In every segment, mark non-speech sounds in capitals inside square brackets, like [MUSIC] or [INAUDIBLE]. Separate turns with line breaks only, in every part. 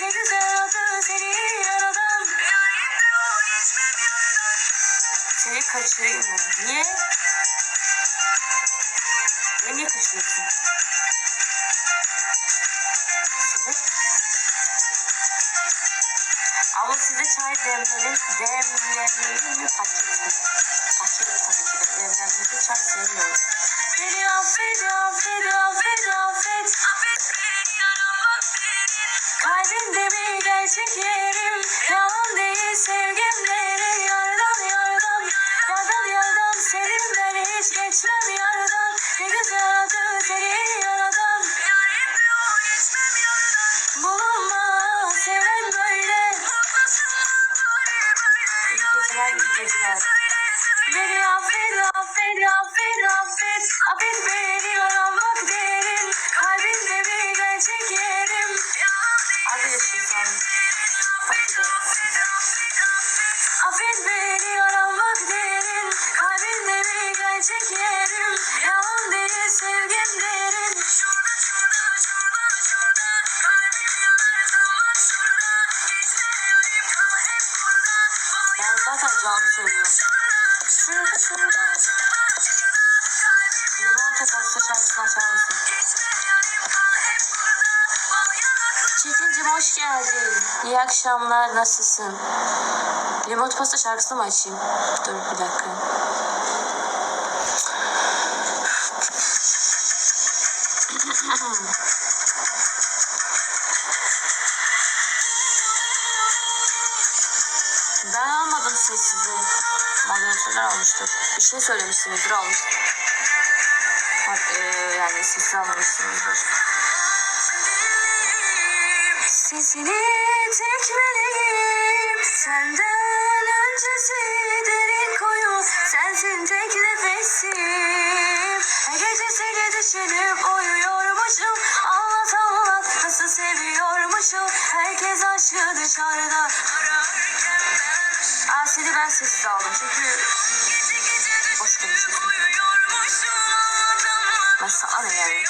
Ne güzel adı seni yaradan. Seni kaçırayım mı? Niye? Niye, niye kaçırıyorsun? Sebep? Ama size çay demlerin, demlemeyi mi paket mi? Paket tabii ki de demlenmeli çay sevmiyorum. Beni affet, affet, affet, affet. Kalbimde bir gerçek yerim. Yalan değil sevgimlerin Yardan yardan. Yardan yardan geçmem yardan. Ne güzel adı seni yaradan. Bulunmaz seven böyle. İyi geceler iyi geceler. Beni affet affet affet affet. Affet beni İyi akşamlar. Nasılsın? Limonata pasta şarkısını mı açayım? Dur bir dakika. Ben almadım sessizi. Moderatörler almıştır. Bir şey söylemişsinizdir almış. Bak, eee, yani sessiz almamışsınızdır. Sesini tekmeleyip senden öncesi derin koyu sensin tek nefesim. Her gece seni düşünüp uyuyormuşum. Anlat anlat nasıl seviyormuşum. Herkes aşkı dışarıda Aa seni ben sessiz aldım çünkü boş konuşuyorsun. Ben sana ne yani?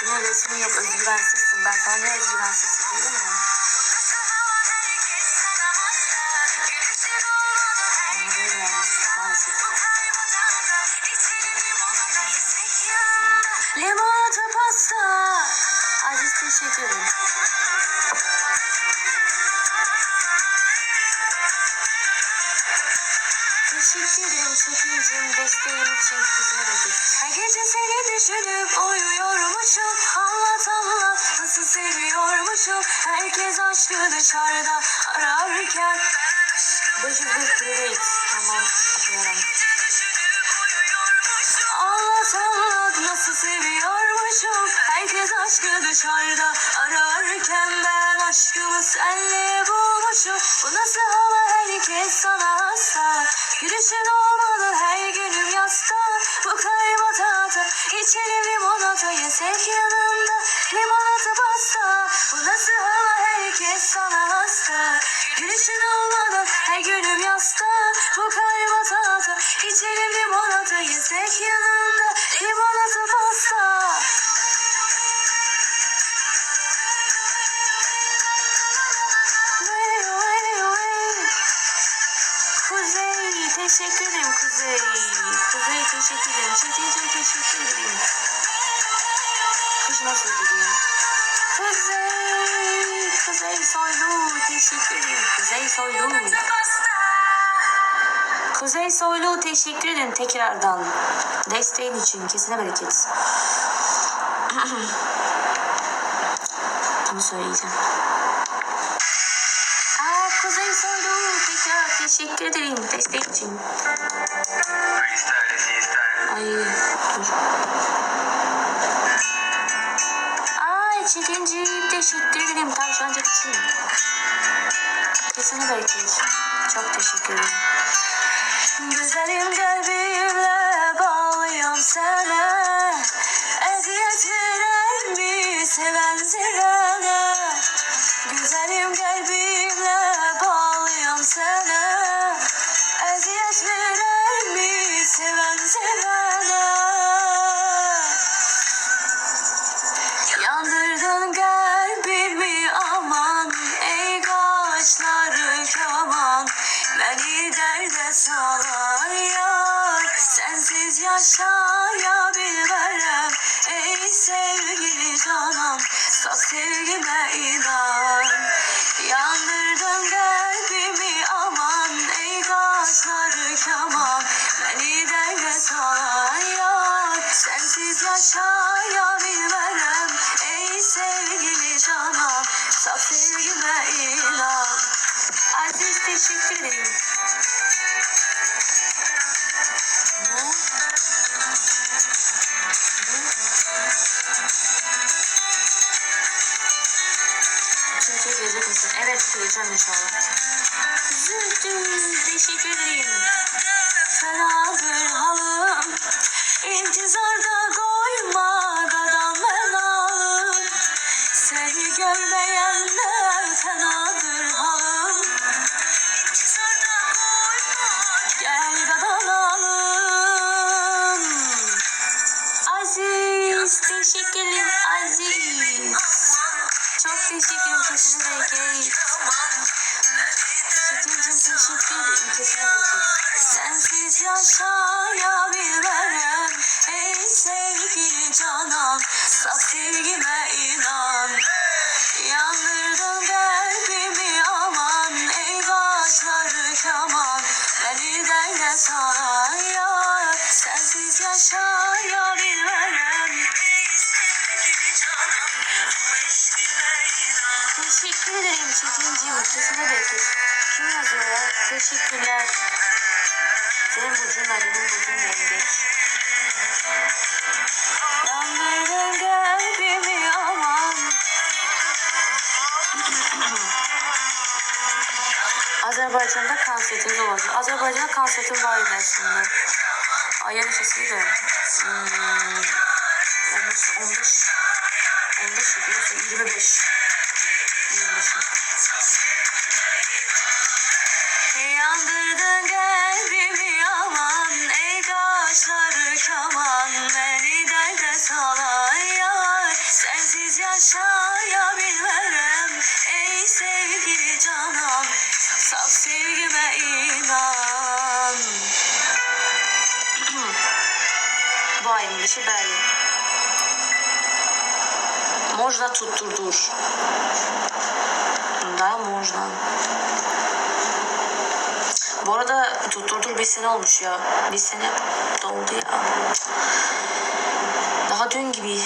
Senin resmin yok, özgüvensizsin. Ben sana ne özgüvensizsin gece seni düşünüp uyuyormuşum. Anlat anlat nasıl seviyormuşum. Herkes aşkı dışarıda ararken. 505 lirayız. Tamam atıyorum. Anlat anlat nasıl seviyormuşum Herkes aşkı dışarıda ararken ben aşkımı senle bulmuşum Bu nasıl hava herkes sana hasta Gülüşün olmalı Yesek yanında limonata pasta Bu nasıl hava herkes sana hasta Gülüşün olmalı her günüm yasta Bu kalp atata içelim limonata Yesek yanında limonata pasta. Kuzey teşekkür ederim Kuzey. Kuzey teşekkür ederim. Çetin'cim teşekkür ederim. Nasıl gidiyor? Kuzey, Kuzey Soylu teşekkür ederim. Kuzey Soylu. Kuzey Soylu teşekkür ederim tekrardan. Desteğin için kesine bereket. [CLEARS THROAT] Bunu söyleyeceğim. Aa, Kuzey Soylu tekrar teşekkür ederim desteğin için. Ay dur. Ay çekincim teşekkür tavşancık için. Kesene bereket. Çok teşekkür ederim. Güzelim kalbimle bağlıyım sana. Salar yar Sensiz yaşayabilmem. Ey sevgili canım Saf sevgime inan. Yandırdın kalbimi aman Ey kaşları keman. Beni derde salar yar Sensiz yaşayabilmem. Ey sevgili canım Saf sevgime inan. Aziz teşekkür ederim. Türkiye gelecek? Evet geleceğim inşallah. Zühtüm teşekkür ederim. Fenadır halım. İntizarda koymadan ben ağım. Görmeyenler Sensiz yaşayabilmem ey sevgili canan. Saf sevgime inan. Yandırdın kalbimi aman ey başları kaman. Beni derde saran yar. Sensiz yaşayabilmem. Teşekkür ederim Çetinciğim. Kesine bereket. Kim yazıyor ya? Teşekkürler. Senin burcun ne? Benim burcum yengeç. Yandırdın kalbimi aman. Azerbaycan'da konsertimiz olacak. Azerbaycan'da konsertim var idi aslında. Ayın neçəsiydi? Hmm, yanlış 15 15 idi yoksa 25 25 Bu ayın dışı Berlin Можно tutturdur. Да, можно. Bu arada tutturdur bir sene olmuş ya. Bir sene doldu ya. Daha dün gibi.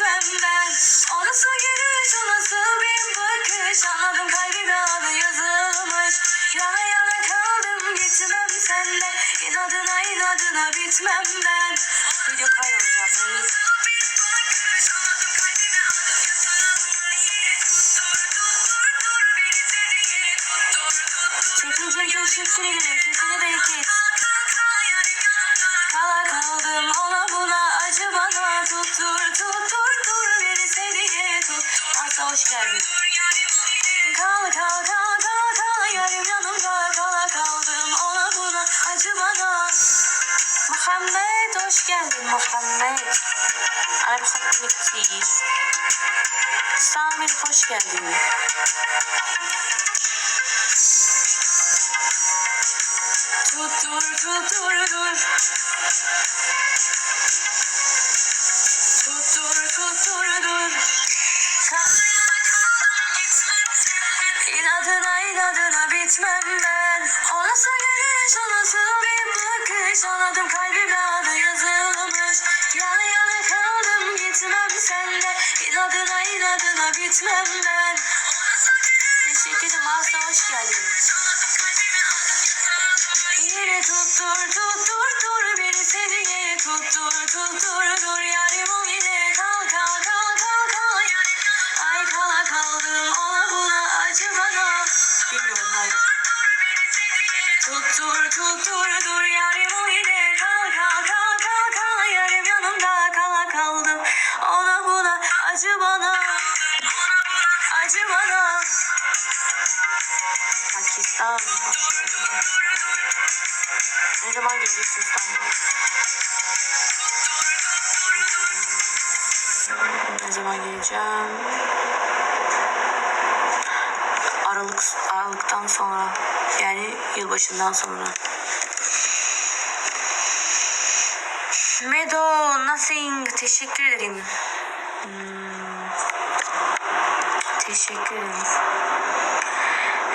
Ben. O nasıl gülüş o nasıl bir bakış anladım kalbime adı yazılmış. Yana yana kaldım gitmem senden inadına inadına bitmem ben. Video kaydolacağım. Çekincim teşekkür ederim. Kesine bereket. Kala kaldım ona buna acı bana tuttur Asla hoş geldin. Kal kal kal kal kal yarım yanımda kala kaldım ona buna acı bana. Muhammed hoş geldin Muhammed. Arabistan demektir. Samir hoş geldin. Tuttur tuttur dur. Tuttur tuttur dur. Sen- gitmem ben Olası gülüş olası bir bakış. Anladım kalbime adı yazılmış. Yana yana kaldım gitmem senle. İnadına inadına bitmem ben. Teşekkür ederim Aslı hoş geldiniz. Yeri tuttur tuttur dur beni seni yeri tuttur tuttur dur yarim o yine. Kal kal kal kal kal. Ay kala kaldım ona buna acı bana. Bilmiyorum tutturdur yarim o yine kal kal kal kal kal yarim yanımda kala kaldım ona buna acı bana acı bana Pakistan. Ne zaman geleceksin İstanbul'a? Ne zaman geleceğim? Aralık Aralıktan sonra yani yılbaşından sonra. Medo nothing teşekkür ederim. Hmm. Teşekkür ederim.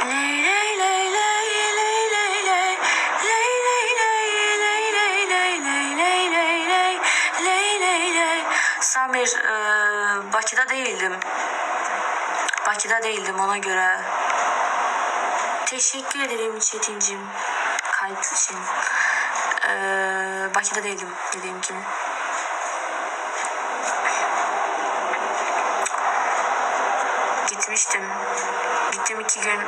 Ley ley ley ley ley ley ley ley ley ley ley ley ley ley ley ley ley Samir eee, Bakı'da değildim. Bakı'da değildim ona göre. Teşekkür ederim Çetincim. Kalp için. Eee Bakı'da değildim dediğim gibi. Gitmiştim. Gittim iki gün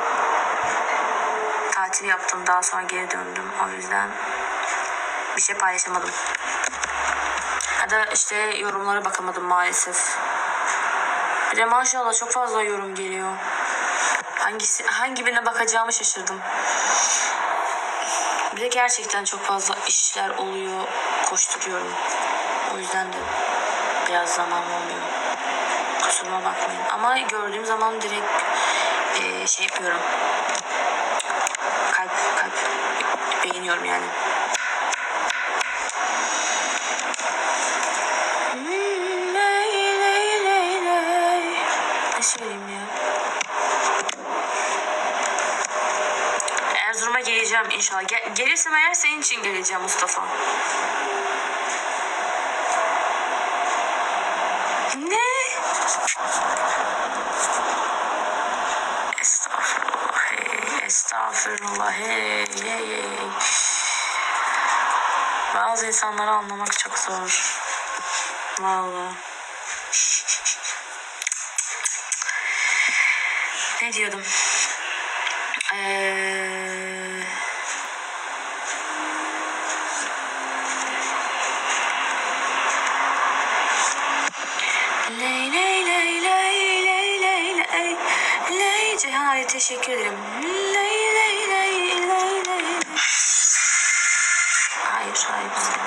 tatil yaptım. Daha sonra geri döndüm. O yüzden bir şey paylaşamadım. Ya da işte yorumlara bakamadım maalesef. Bir de maşallah çok fazla yorum geliyor. Hangisi, hangi birine bakacağımı şaşırdım. Bir de gerçekten çok fazla işler oluyor. Koşturuyorum. O yüzden de biraz zaman olmuyor. Kusuruma bakmayın. Ama gördüğüm zaman direkt eee, şey yapıyorum. Kalp kalp beğeniyorum yani. Hmm. Ne söyleyeyim ya? Erzurum'a geleceğim inşallah. Gel- gelirsem eğer senin için geleceğim Mustafa. Ne? Estağfurullah. Estağfurullah. Hey, hey, hey. Bazı insanları anlamak çok zor. Vallahi. Ne diyordum? types.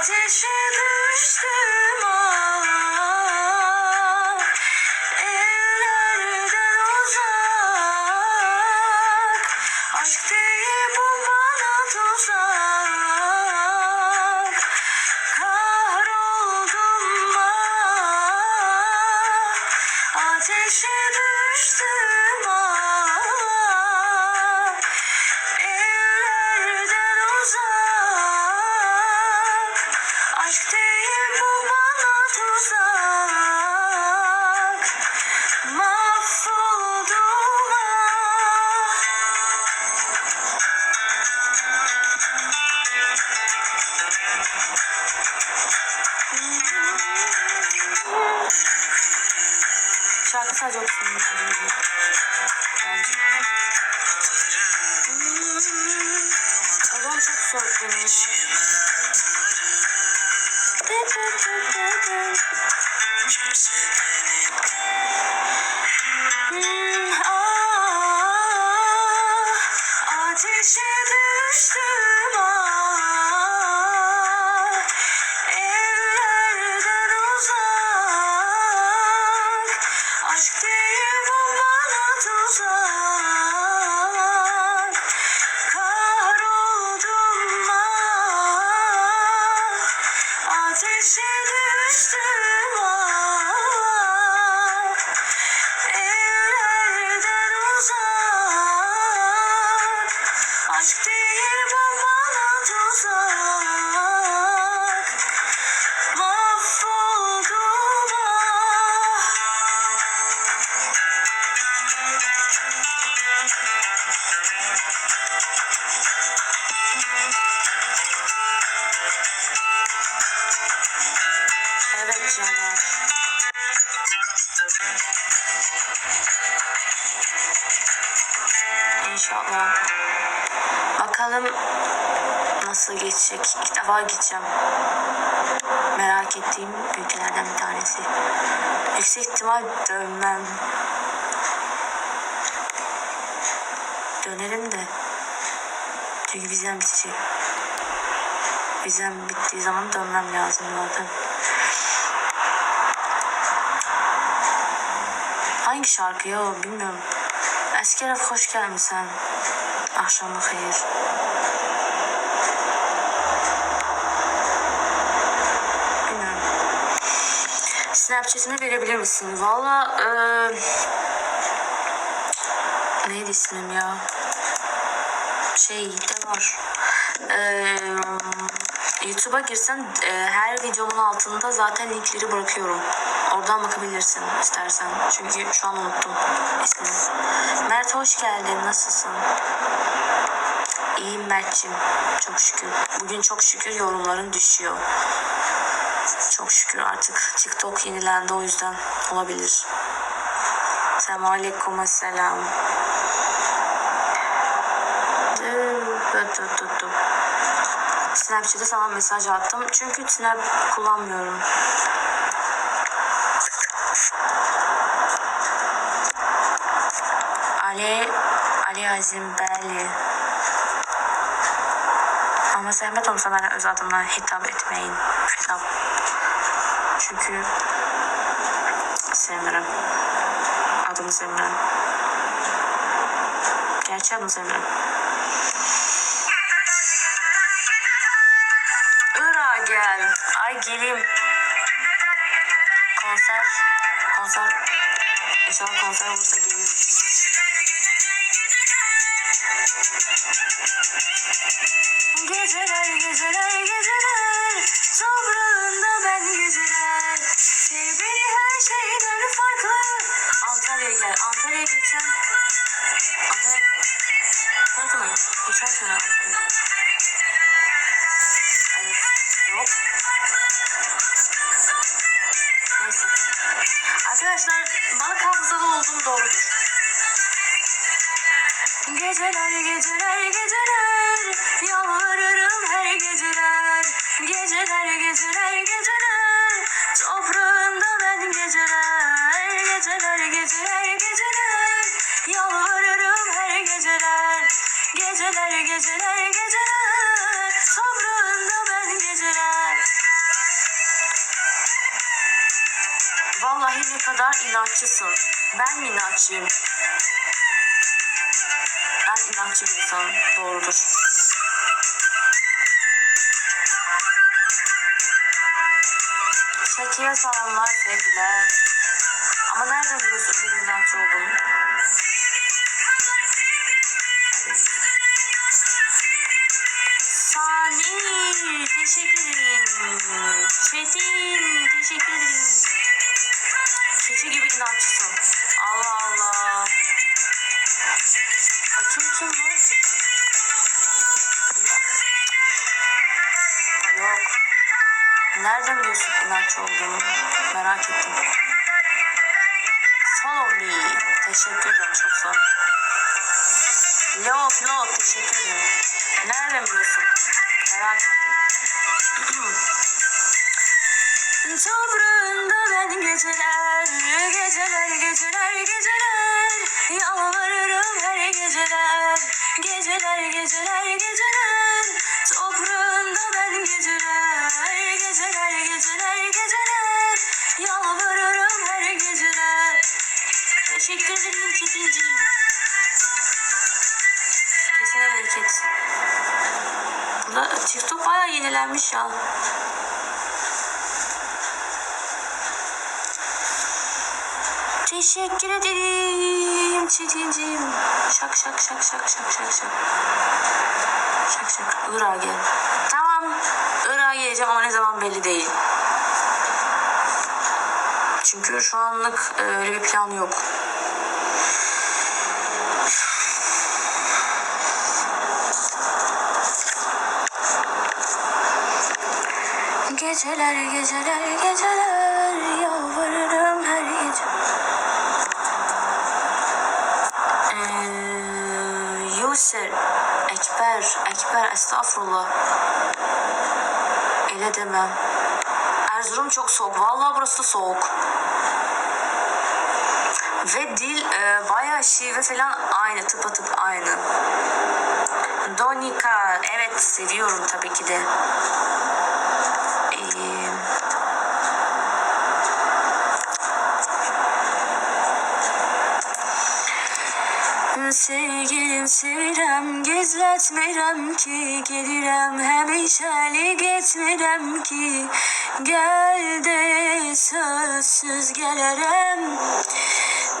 Ateşe düştüm ah defa gideceğim. Merak ettiğim ülkelerden bir tanesi. Yüksek ihtimal dönmem. Dönerim de. Çünkü vizem bitecek. Vizem bittiği zaman dönmem lazım zaten. Hangi şarkı ya bilmiyorum. Əskərov xoş gəlmisən. Axşamı xeyir. Bilmiyorum. Snapchat'ini verebilir misin? Valla eee neydi ismim ya? Şey de var. Eee YouTube'a girsen e, her videomun altında zaten linkleri bırakıyorum. Oradan bakabilirsin istersen. Çünkü şu an unuttum ismini. Mert hoş geldin. Nasılsın? İyiyim Mert'cim. Çok şükür. Bugün çok şükür yorumların düşüyor. Çok şükür artık TikTok yenilendi o yüzden olabilir. Selamun Aleyküm Selam. Snapchat'e sana mesaj attım. Çünkü Snap kullanmıyorum. Ali Ali Azim Bəli. Ama zəhmət olmasa mənə öz adımdan hitap etməyin. Hitap. Çünkü sevmirəm. Adımı sevmirəm. Gerçi adımı sevmirəm. Irak'a gel. Ay geleyim. Konser. Konser. İnşallah konser olursa gelirim. Geceler geceler geceler Toprağında ben geceler Geçen sene Evet. Yok Neyse. Arkadaşlar balık hafızalı olduğum doğrudur. Geceler geceler geceler. Yalvarırım her geceler. Geceler geceler geceler. Toprağında ben geceler Geceler geceler geceler. Yalvarırım her geceler Geceler geceler geceler Toprağında ben geceler Vallahi ne kadar inatçısın. Ben mi inatçıyım? Ben inatçı bir insanım. Doğrudur. Şakir'e selamlar, sevgiler. Ama nereden biliyorsun benim inatçı olduğumu? Sani, teşekkür ederim. Çetin, teşekkür ederim. Keçi gibi inatçısın. Allah Allah. Bakayım kim bu? Yok. Nereden biliyorsun inatçı olduğumu? Merak ettim. Follow me. Teşekkür ederim. Çok sağ ol. Leo Flo. Teşekkür ederim. Nereden biliyorsun? Merak ettim. Toprağında ben geceler, geceler, geceler, geceler. Yalvarırım her geceler, geceler, geceler, geceler. Toprağında ben geceler, geceler, geceler, geceler. Yalvarırım her geceler. Teşekkür ederim Çetinciğim arada. TikTok baya yenilenmiş ya. Teşekkür ederim Çetinciğim. Şak şak şak şak şak şak şak. Şak şak. Irak'a gel. Tamam. Irak'a geleceğim ama ne zaman belli değil. Çünkü şu anlık e, öyle bir plan yok. Geceler geceler geceler yalvarırım her gece. Ee, Yusir, Ekber, Ekber estağfurullah. Öyle demem. Erzurum çok soğuk. Vallahi burası da soğuk. Ve dil e, bayağı şive falan aynı tıpatıp aynı. Donika evet seviyorum tabii ki de. Ee, Sevgilim sevirem gizletmirem ki Gelirem hemişelik etmirem ki. Gel de sözsüz gelerem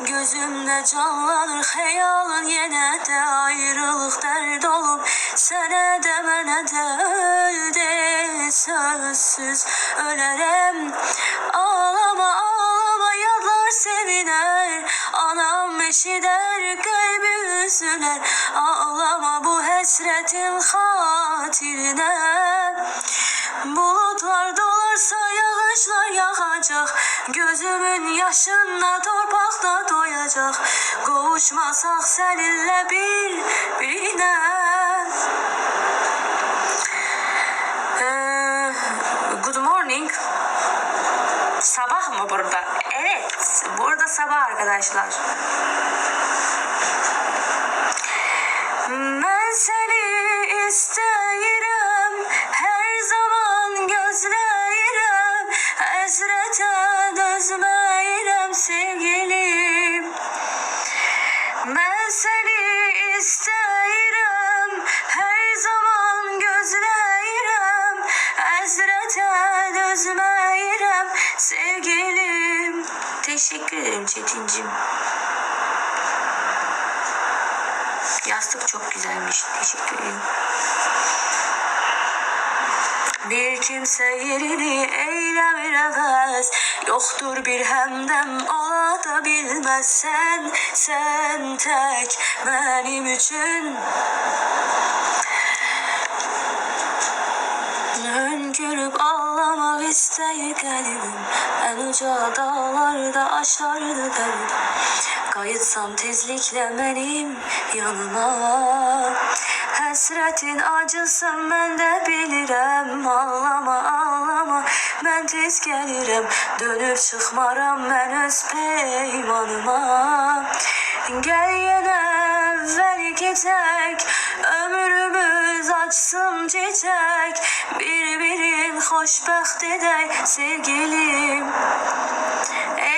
Gözümde canlanır hayalın yine de ayrılık dert olum Sene de mene de öl de sözsüz ölerem Ağlama ağlama seviner Anam eşider kalbi üzüler. Ağlama bu hasretin hatirine. Bulutlar dolarsa yağışlar yağacak. Gözümün yaşında torpakta doyacak. Kavuşmasak seninle bir birine Ee, Good morning. Sabah mı burada? Evet burada sabah arkadaşlar. Ben seni isteyirim Çetincim. Yastık çok güzelmiş. Teşekkür ederim. Bir kimse yerini eylemez Yoktur bir hemdem ola da bilmez Sen, sen tek benim için Hönkürüp ağlamak ister kalbim En uca dağlarda aşardı derdim Kayıtsam tezlikle benim yanına. Hasretin acısın ben de bilirim. Ağlama ağlama. Ben tez gelirim. Dönüp çıkmaram ben öz peymanıma. Gel yine evvel gitek Ömrümüz açsın çiçek Birbirin hoşbəxt edək sevgilim.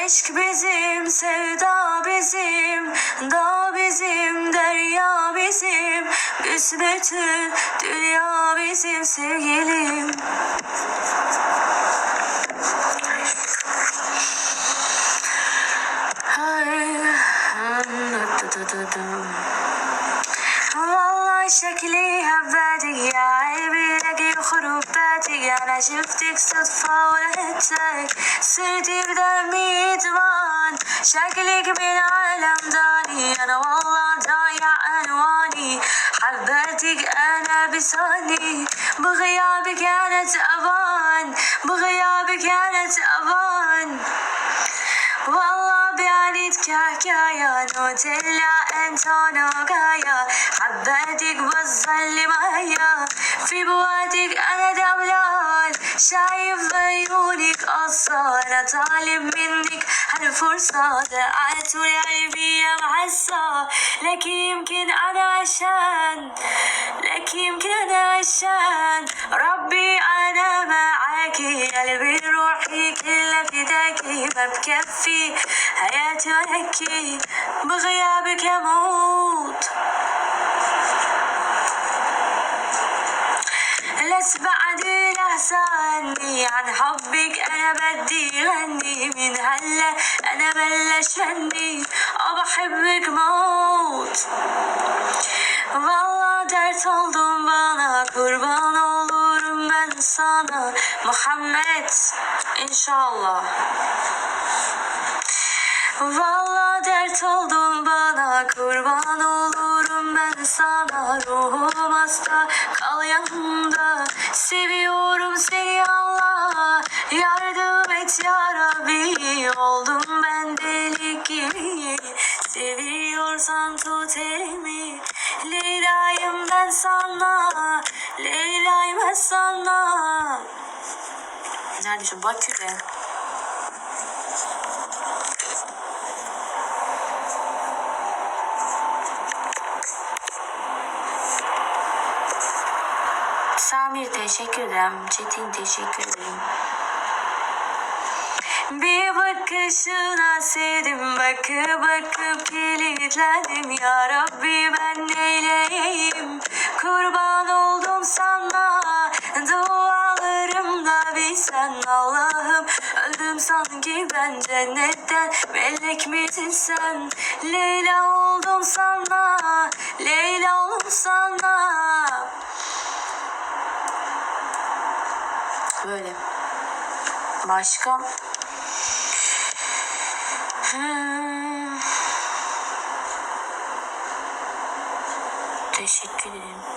Eşk bizim, sevda bizim Dağ bizim, derya bizim Büsbütün dünya bizim sevgilim. Hey, I'm not شكليها يا عيبي لقي خروباتي. أنا شفتك صدفة ولدتك صرتي بدمي إدمان شكلك من عالم داني أنا والله ضايع ألواني. حبيتك أنا بساني بغيابك أنا تأبان بغيابك أنا تأبان والله بعنيتك يا نوتيلا انت غايا. حبيتك بتظلم معايا في بواتك أنا دولة. دولال شايف عيونك قصة أنا طالب منك هالفرصة دعيت قلبي يا معزة لك يمكن أنا عشان لك يمكن أنا عشان ربي أنا معاكي قلبي روحي كلها فداكي ما بكفي حياتي ولكي بغيابك أموت لس بعدي لا تحسى عني عن حبك أنا بدي غني من هلا أنا بلش فني أه بحبك موت Valla dert oldun bana kurban olurum ben sana Muhammed inşallah Valla dert oldun bana kurban olurum ben sana Ruhum hasta kal yanımda Seviyorum seni Allah. Yardım et ya Rabbi. Oldum ben deli gibi. Seviyorsan tut elimi. Leyla'yım ben sana. Leyla'yım ben sana. Nerede şu Bakü'de Samir teşekkür ederim. Çetin teşekkür ederim. Bir bakışına sevdim bakıp bakıp kilitlendim ya Rabbi ben neyleyeyim kurban oldum sana dualarımda bilsen Allah'ım. Öldüm sanki ben cennetten melek misin sen? Leyla oldum sana Leyla oldum sana Böyle. Başka? Hmm. Teşekkür ederim.